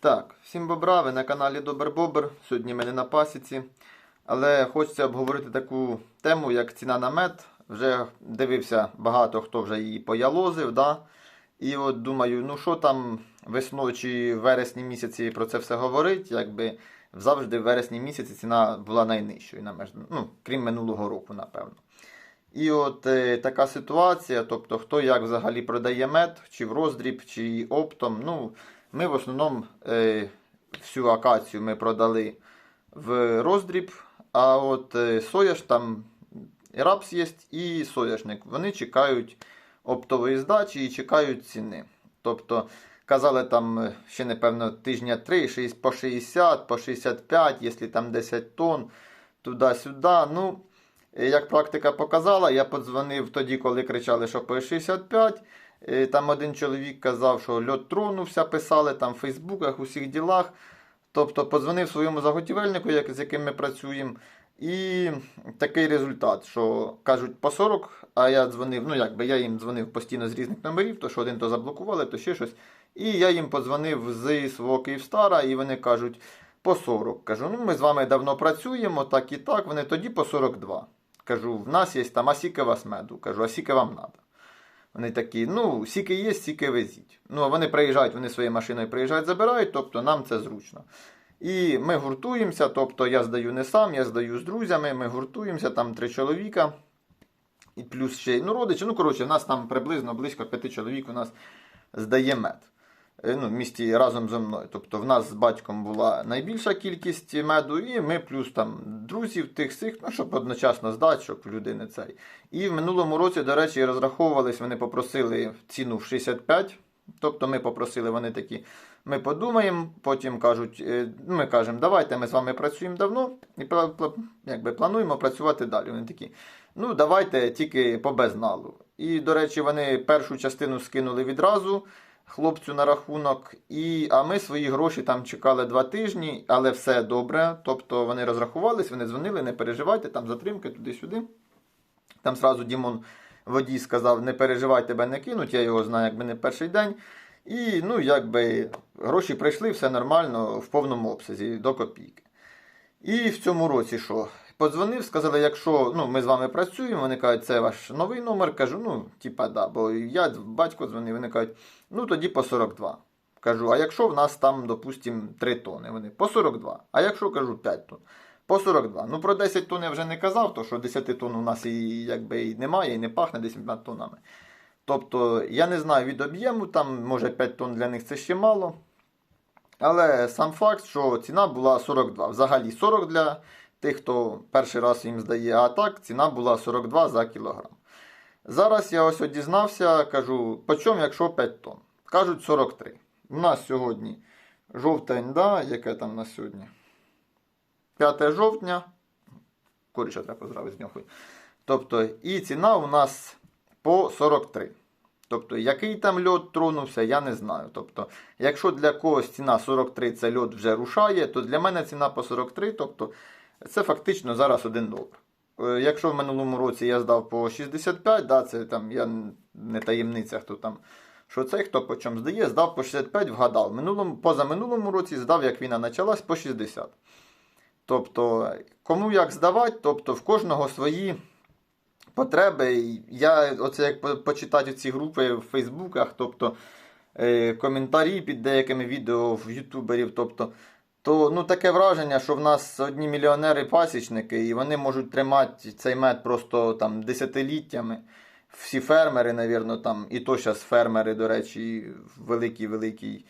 Так, всім бобра, ви на каналі Добер Бобер. Сьогодні ми не на пасіці. Але хочеться обговорити таку тему, як ціна на мед. Вже дивився багато хто вже її поялозив. Да? І от думаю, ну що там весною чи в вересні місяці про це все говорить, якби завжди в вересні місяці ціна була найнижчою, на меж- ну, крім минулого року, напевно. І от е, така ситуація, тобто хто як взагалі продає мед, чи в роздріб, чи оптом. Ну, ми в основному е, всю акацію ми продали в роздріб, а от е, сояш там і рапс є, і сояшник. Вони чекають оптової здачі і чекають ціни. Тобто, казали там е, ще, напевно, тижня 3, шість- по 60, по 65, якщо там 10 тонн, туди-сюди. Ну, Як практика показала, я подзвонив тоді, коли кричали, що по 65. Е, Там один чоловік казав, що льот тронувся, писали там в Фейсбуках, у всіх ділах. Тобто подзвонив своєму заготівельнику, як, з яким ми працюємо. І такий результат, що кажуть по 40, а я дзвонив, ну якби я їм дзвонив постійно з різних номерів, то що один то заблокували, то ще щось. І я їм подзвонив з свого Київстара, і вони кажуть по 40. Кажу, ну ми з вами давно працюємо, так і так. Вони тоді по 42. Кажу, в нас є там, а сіки вас меду. Кажу, а сіки вам треба. Вони такі, ну, сіки є, сіки везіть. Ну, а вони приїжджають, вони своєю машиною приїжджають, забирають, тобто нам це зручно. І ми гуртуємося, тобто я здаю не сам, я здаю з друзями, ми гуртуємося, там три чоловіка. І плюс ще, ну, родичі, ну, коротше, в нас там приблизно близько п'яти чоловік у нас здає мед. Е, Ну, в місті разом зі мною. Тобто в нас з батьком була найбільша кількість меду, і ми плюс там друзів тих сих, ну, щоб одночасно здати, щоб в людини цей. І в минулому році, до речі, розраховувались, вони попросили ціну в 65. Тобто ми попросили, вони такі, ми подумаємо, потім кажуть, е, ми кажемо, давайте ми з вами працюємо давно і якби, плануємо працювати далі. Вони такі, ну давайте тільки по безналу. І, до речі, вони першу частину скинули відразу хлопцю на рахунок. І, а ми свої гроші там чекали два тижні, але все добре. Тобто вони розрахувались, вони дзвонили, не переживайте, там затримки туди-сюди. Там сразу Дімон водій сказав, не переживай, тебе не кинуть, я його знаю, якби не перший день. І ну, якби гроші прийшли, все нормально, в повному обсязі, до копійки. І в цьому році що? Подзвонив, сказали, якщо ну, ми з вами працюємо, вони кажуть, це ваш новий номер. Кажу, ну, типа, да, бо я батько дзвонив, вони кажуть, ну тоді по 42. Кажу, а якщо в нас там, допустимо, 3 тони, вони по 42. А якщо кажу 5 тонн, по 42. Ну про 10 тонн я вже не казав, то що 10 тонн у нас і якби і немає, і не пахне 10 тоннами. Тобто, я не знаю від об'єму, там може 5 тонн для них це ще мало. Але сам факт, що ціна була 42. Взагалі 40 для тих, хто перший раз їм здає, а так ціна була 42 за кілограм. Зараз я ось дізнався, кажу, по чому, якщо 5 тонн? Кажуть 43. У нас сьогодні жовтень, да, яке там на сьогодні? 5 жовтня. Коріше треба поздравити з нього. Тобто, і ціна у нас по 43. Тобто, який там льот тронувся, я не знаю. Тобто, якщо для когось ціна 43 це льот вже рушає, то для мене ціна по 43, тобто це фактично зараз 1 долар. Е, Якщо в минулому році я здав по 65, да, це там я не таємниця, хто там, що цей, хто по чому здає, здав по 65, вгадав. Минулому, позаминулому році здав, як війна почалась, по 60. Тобто, кому як здавати, тобто в кожного свої потреби. Я оце як почитати ці групи в Фейсбуках, тобто е, коментарі під деякими відео в ютуберів, тобто. То ну, таке враження, що в нас одні мільйонери-пасічники, і вони можуть тримати цей мед просто там десятиліттями. Всі фермери, навірно, там, і то зараз фермери, до речі, в великій-великій,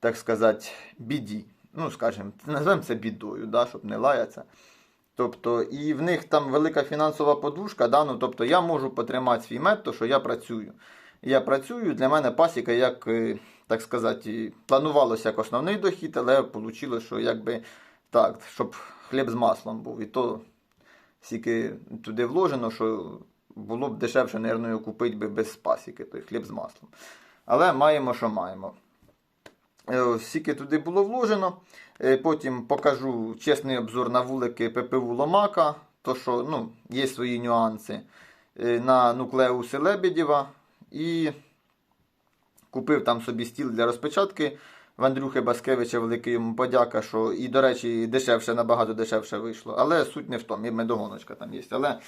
так сказати, біді. Ну, скажімо, назвемо це бідою, да, щоб не лаятися. Тобто, і в них там велика фінансова подушка, да, ну, тобто я можу потримати свій мед, то що я працюю. Я працюю, для мене пасіка, як, е, так сказати, планувалося як основний дохід, але вийшло, що якби так, щоб хліб з маслом був. І то стільки туди вложено, що було б дешевше, його купити би без пасіки, той хліб з маслом. Але маємо, що маємо. Е, Скільки туди було вложено. Е, Потім покажу чесний обзор на вулики ППУ Ломака. То що ну, є свої нюанси Е, на нуклеуси Лебедєва. І купив там собі стіл для розпечатки В Андрюхи Баскевича великий йому подяка, що і, до речі, дешевше, набагато дешевше вийшло. Але суть не в тому, і медогоночка там є. Але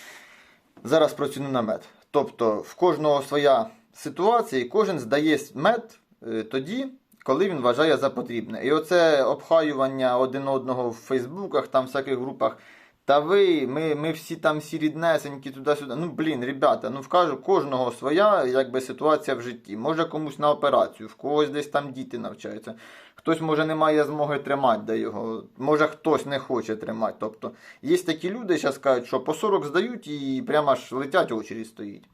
зараз про ціну на мед. Тобто в кожного своя ситуація, і кожен здає мед е, тоді, коли він вважає за потрібне. І оце обхаювання один одного в Фейсбуках, там всяких групах. Та ви, ми, ми всі там всі ріднесенькі туди-сюди. Ну, блін, ребята, ну вкажу, кожного своя якби, ситуація в житті. Може комусь на операцію, в когось десь там діти навчаються. Хтось, може, не має змоги тримати де його, може хтось не хоче тримати. Тобто, є такі люди, зараз кажуть, що по 40 здають і прямо аж летять очередь стоїть.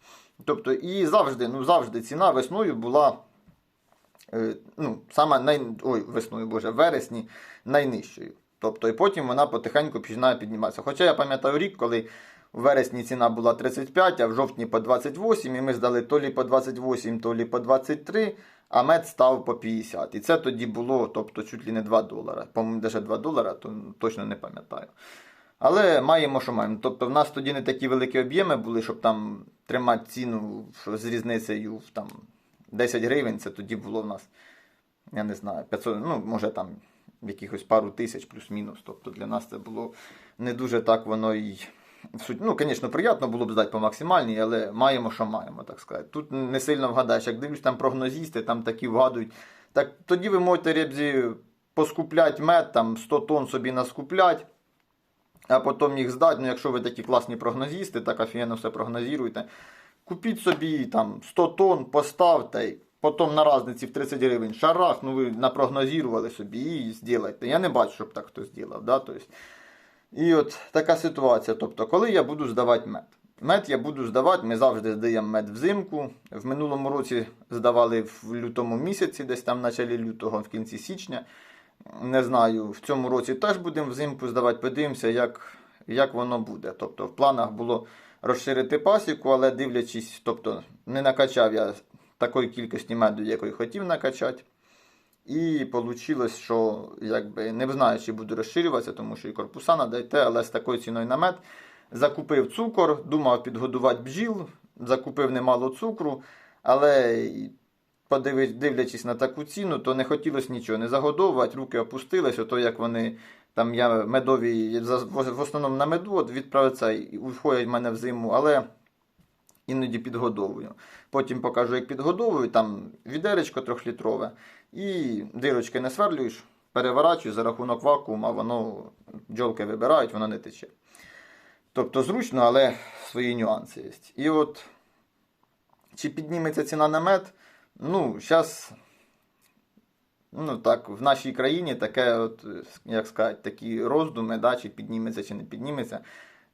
Тобто, і завжди, ну завжди ціна весною була. е, Ну, саме най... Ой, весною, боже, вересні найнижчою. Тобто, і потім вона потихеньку починає підніматися. Хоча я пам'ятаю рік, коли в вересні ціна була 35, а в жовтні по 28, і ми здали то лі по 28, то лі по 23, а мед став по 50. І це тоді було, тобто, чуть ли не 2 долара. По-моєму, навіть 2 долара, то точно не пам'ятаю. Але маємо, що маємо. Тобто, в нас тоді не такі великі об'єми були, щоб там тримати ціну з різницею в там 10 гривень. Це тоді було в нас, я не знаю, 500, ну, може там якихось пару тисяч плюс-мінус. Тобто для нас це було не дуже так воно і. Ну, звісно, приємно було б здати по максимальній, але маємо, що маємо, так сказати. Тут не сильно вгадаєш. Як дивлюсь, там прогнозісти, там такі вгадують. Так тоді ви можете ребзі поскупляти мед, там 100 тонн собі наскуплять, а потім їх здати. Ну, якщо ви такі класні прогнозісти, так офігенно все прогнозуєте. Купіть собі там 100 тонн, поставте, потім на разниці в 30 гривень шарах, ну ви напрогнозували собі і зробите. Я не бачу, щоб так хтось зробив. Да? І от така ситуація. Тобто, коли я буду здавати мед? Мед я буду здавати, ми завжди здаємо мед взимку. В минулому році здавали в лютому місяці, десь там в началі лютого, в кінці січня. Не знаю, в цьому році теж будемо взимку здавати, подивимося, як, як воно буде. Тобто, в планах було розширити пасіку, але дивлячись, тобто не накачав я такої кількості меду, якої хотів накачати. І вийшло, що якби не знаю, чи буду розширюватися, тому що і корпуса надайте, але з такою ціною на мед. Закупив цукор, думав підгодувати бджіл, закупив немало цукру, але дивлячись на таку ціну, то не хотілося нічого не загодовувати, руки опустились, ото як вони там я медові в основному на меду от відправиться і входять в мене в зиму, але іноді підгодовую. Потім покажу, як підгодовую, там відеречко трьохлітрове, і дирочки не сверлюєш, переворачуєш за рахунок вакуума, воно бджолки вибирають, воно не тече. Тобто зручно, але свої нюанси є. І от, чи підніметься ціна на мед? Ну, зараз, ну так, в нашій країні таке, от, як сказати, такі роздуми, да, чи підніметься, чи не підніметься.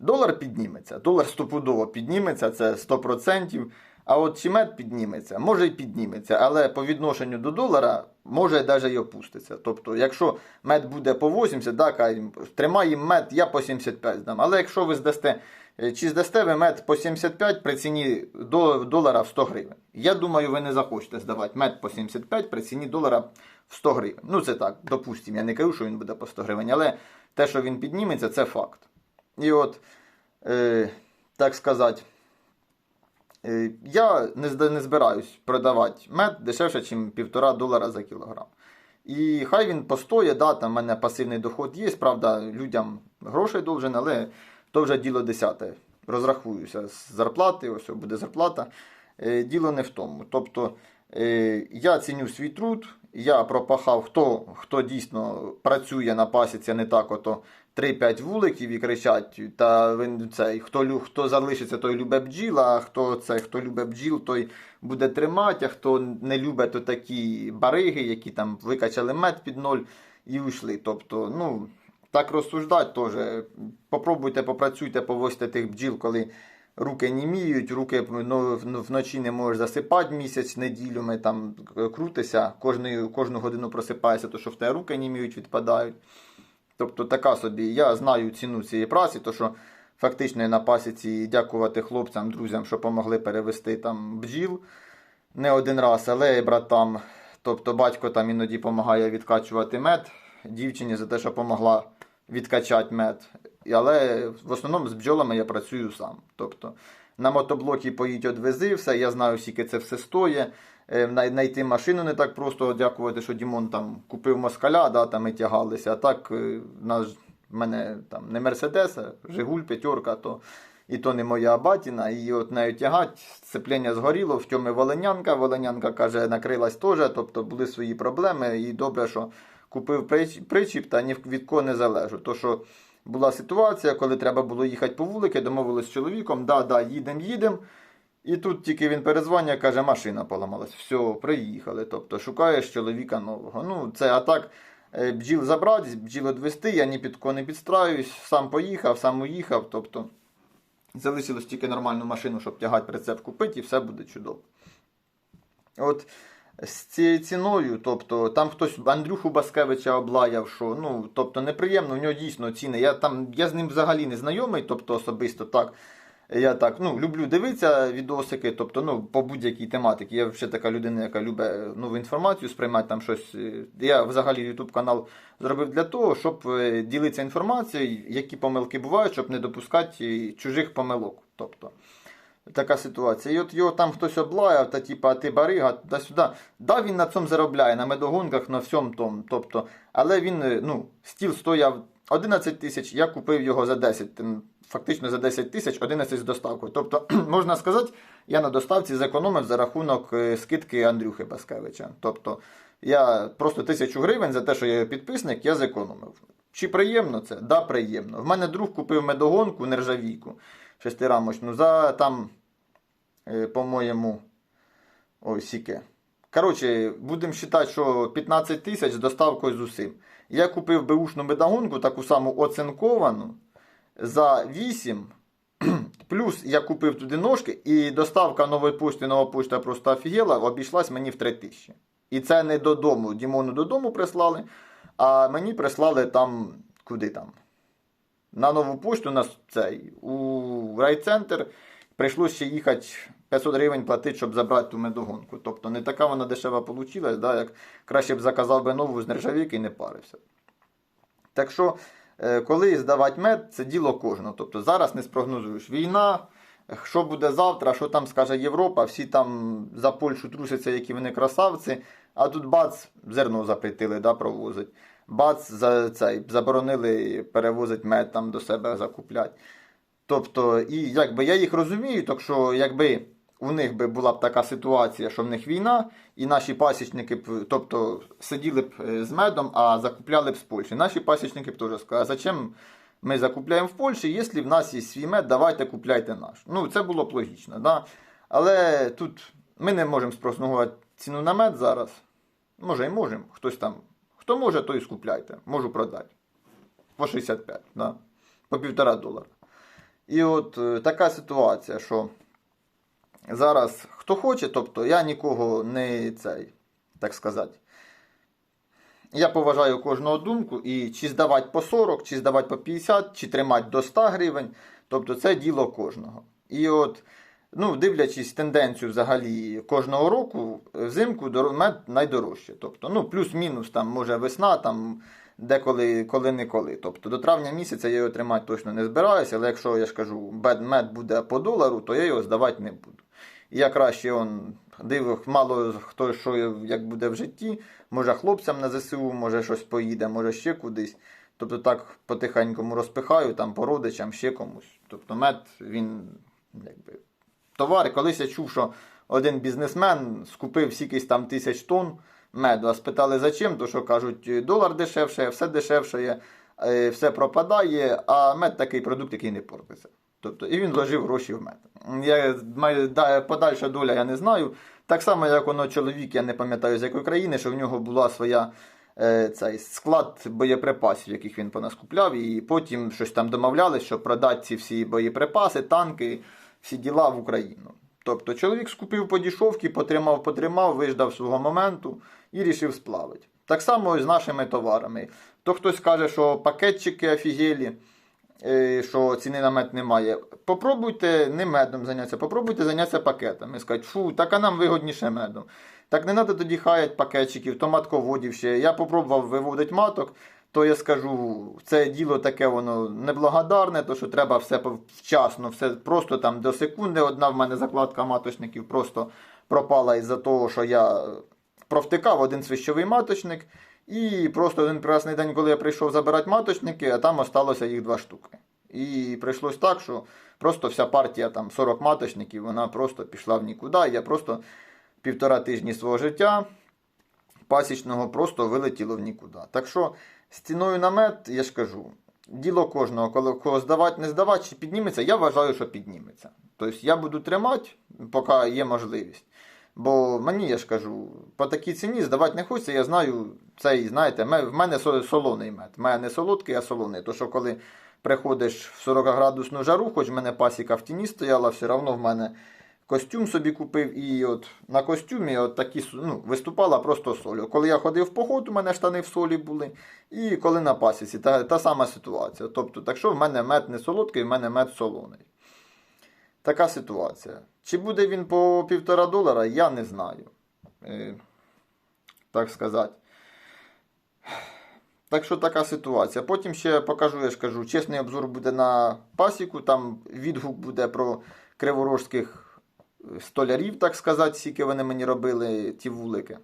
Долар підніметься, долар стопудово підніметься, це 100%. А от чи мед підніметься, може і підніметься, але по відношенню до долара може навіть і опуститься. Тобто, якщо мед буде по 80, да, тримаємо мед, я по 75 здам. Але якщо ви здасте, е, чи здасте ви мед по 75 при ціні до долара в 100 гривень. Я думаю, ви не захочете здавати мед по 75 при ціні долара в 100 гривень. Ну це так, допустимо, я не кажу, що він буде по 100 гривень, але те, що він підніметься, це факт. І от, е, так сказати, е, я не, не збираюсь продавати мед дешевше, ніж 1,5 долара за кілограм. І хай він постоє, да, там в мене пасивний доход є, правда, людям грошей должен, але то вже діло десяте. Розрахуюся з зарплати, ось буде зарплата. Е, Діло не в тому. Тобто е, я ціню свій труд, я пропахав, хто, хто дійсно працює на пасіці, не так ото 3-5 вуликів і кричать, та він цей, хто, хто залишиться, той любе бджіл, а хто це, хто любе бджіл, той буде тримати, а хто не любить, то такі бариги, які там викачали мед під ноль і уйшли. Тобто, ну, так розсуждати теж. Попробуйте, попрацюйте, повозьте тих бджіл, коли руки німіють, руки ну, ну, вночі не можеш засипати місяць, неділю, ми там е, крутися, кожну, кожну годину просипаєшся, то що в тебе руки німіють, відпадають. Тобто така собі, я знаю ціну цієї праці, то що фактично на пасіці дякувати хлопцям, друзям, що допомогли перевести там бджіл не один раз, але і братам. Тобто батько там іноді допомагає відкачувати мед дівчині за те, що допомогла відкачати мед. Але в основному з бджолами я працюю сам. Тобто на мотоблокі поїдь одвези, все, я знаю, скільки це все стоїть. е, най- знайти машину не так просто. Дякувати, що Дімон там купив москаля, да, там і тягалися. А так е, в мене там не Мерседес, а Жигуль, п'ятерка, то і то не моя батіна. І от нею тягать, сцеплення згоріло, в тьому Волинянка. Волинянка каже, накрилась теж, тобто були свої проблеми. І добре, що купив прич- причіп та ні від кого не залежу. То що була ситуація, коли треба було їхати по вулики, домовились з чоловіком, да, да, їдемо, їдемо. І тут тільки він перезвонює, каже, машина поламалась. Все, приїхали. Тобто шукаєш чоловіка нового. Ну, це а так, е, бджіл забрати, бджіл відвести, я ні під кого не підстраюсь, сам поїхав, сам уїхав. Тобто залишилось тільки нормальну машину, щоб тягати прицеп купити, і все буде чудово. От з цією ціною, тобто там хтось Андрюху Баскевича облаяв, що ну, тобто неприємно, в нього дійсно ціни. Я там я з ним взагалі не знайомий, тобто особисто так. Я так ну, люблю дивитися відосики, тобто ну, по будь-якій тематиці. Я ще така людина, яка любить нову інформацію сприймати там щось. Я взагалі YouTube канал зробив для того, щоб е, ділитися інформацією, які помилки бувають, щоб не допускати е, чужих помилок. Тобто, така ситуація. І от його там хтось облаяв, та типа, а ти барига, туди-сюди. Да, він на цьому заробляє, на медогонках, на всьому тому. Тобто, але він, е, ну, стіл стояв 11 тисяч, я купив його за 10. Фактично за 10 тисяч, 11 з доставкою. Тобто, можна сказати, я на доставці зекономив за рахунок е, скидки Андрюхи Баскевича. Тобто, я просто тисячу гривень за те, що я підписник, я зекономив. Чи приємно це? Да, приємно. В мене друг купив медогонку нержавійку шестирамочну за там, е, по-моєму, ой, сіке. Коротше, будемо вважати, що 15 тисяч з доставкою з усім. Я купив беушну медогонку, таку саму оцинковану, за 8. Плюс я купив туди ножки, і доставка нової пошти, нова пошта просто офігела, обійшлась мені в 3 тисячі. І це не додому. Дімону додому прислали, а мені прислали там, куди там? На нову пошту на цей, у райцентр. Прийшлося ще їхати 500 гривень платити, щоб забрати ту медогонку. Тобто не така вона дешева вийшла, да, як краще б заказав би нову з нержавійки і не парився. Так що, е, коли здавати мед, це діло кожного. Тобто зараз не спрогнозуєш. Війна, що буде завтра, що там скаже Європа, всі там за Польщу трусяться, які вони красавці, а тут бац, зерно запретили, да, провозить. Бац, за цей, заборонили перевозити мед там до себе закупляти. Тобто, і якби я їх розумію, так що якби у них би була б така ситуація, що в них війна, і наші пасічники б, тобто, сиділи б е, з медом, а закупляли б з Польщі. Наші пасічники б теж сказали, зачем ми закупляємо в Польщі, якщо в нас є свій мед, давайте купляйте наш. Ну, це було б логічно, да? Але тут ми не можемо спрогнозувати ціну на мед зараз. Може і можемо, хтось там. Хто може, той скупляйте. Можу продати. По 65, да? по півтора долара. І от е, така ситуація, що зараз хто хоче, тобто я нікого не цей, так сказати. Я поважаю кожного думку, і чи здавати по 40, чи здавати по 50, чи тримати до 100 гривень. Тобто це діло кожного. І от, ну, дивлячись тенденцію взагалі кожного року, взимку мед найдорожче. Тобто, ну, плюс-мінус, там, може весна, там, деколи, коли-неколи. Тобто до травня місяця я його тримати точно не збираюся, але якщо я ж кажу, мед буде по долару, то я його здавати не буду. Я краще он, дивив, мало хто що як буде в житті, може хлопцям на ЗСУ, може щось поїде, може ще кудись. Тобто так потихенькому розпихаю там по родичам, ще комусь. Тобто мед, він якби товар. Колись я чув, що один бізнесмен скупив скількись там тисяч тонн меду, а спитали за чим, то що кажуть, долар дешевше, все дешевше, е, все пропадає, а мед такий продукт, який не портиться. Тобто, і він вложив гроші в мед. Я, подальша доля я не знаю. Так само, як воно чоловік, я не пам'ятаю з якої країни, що в нього була своя е, цей склад боєприпасів, яких він понаскупляв, і потім щось там домовлялись, що продати ці всі боєприпаси, танки, всі діла в Україну. Тобто чоловік скупив по дішовки, потримав, потримав, виждав свого моменту і рішив сплавити. Так само і з нашими товарами. То хтось каже, що пакетчики офігелі, е, що ціни на мед немає. Попробуйте не медом зайнятися, попробуйте зайнятися пакетами. Скажуть, фу, так а нам вигодніше медом. Так не треба тоді хаять пакетчиків, то матководів ще. Я попробував виводити маток, то я скажу, це діло таке воно неблагодарне, то що треба все вчасно, все просто там до секунди. Одна в мене закладка маточників просто пропала із-за того, що я провтикав один свищовий маточник. І просто один прекрасний день, коли я прийшов забирати маточники, а там осталося їх два штуки. І прийшлось так, що просто вся партія там 40 маточників, вона просто пішла в нікуди. Я просто півтора тижні свого життя пасічного просто вилетіло в нікуди. Так що з ціною на мед, я ж кажу, діло кожного, коли кого здавати, не здавати, чи підніметься, я вважаю, що підніметься. Тобто я буду тримати, поки є можливість. Бо мені, я ж кажу, по такій ціні здавати не хочеться, я знаю цей, знаєте, в мене солоний мед. В мене не солодкий, а солоний. То що коли приходиш в 40 градусну жару, хоч в мене пасіка в тіні стояла, все одно в мене костюм собі купив, і от на костюмі от такі ну, виступала просто соль. Коли я ходив в поход, у мене штани в солі були, і коли на пасіці, та, та сама ситуація. Тобто, так що в мене мед не солодкий, в мене мед солоний. Така ситуація. Чи буде він по півтора долара, я не знаю. Е, так сказати. Так що така ситуація. Потім ще покажу, я ж кажу, чесний обзор буде на пасіку, там відгук буде про криворожських столярів, так сказати, скільки вони мені робили ті вулики.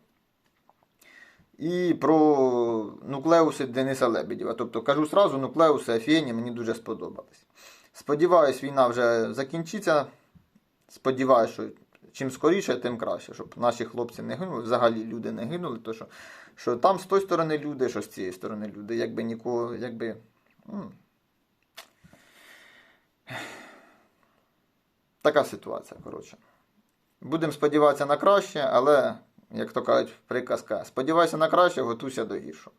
І про нуклеуси Дениса Лебедєва. Тобто, кажу сразу, нуклеуси Афієні мені дуже сподобались. Сподіваюсь, війна вже закінчиться. Сподіваюсь, що чим скоріше, тим краще, щоб наші хлопці не гинули, взагалі люди не гинули, то що, що там з тої сторони люди, що з цієї сторони люди, якби нікого, якби. Така ситуація, коротше. Будемо сподіватися на краще, але, як то кажуть, приказка. Сподівайся на краще, готуйся до гіршого.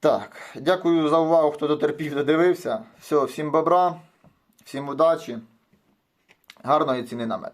Так, дякую за увагу, хто дотерпів, додивився. Все, всім бобра, всім удачі, гарної ціни на мед.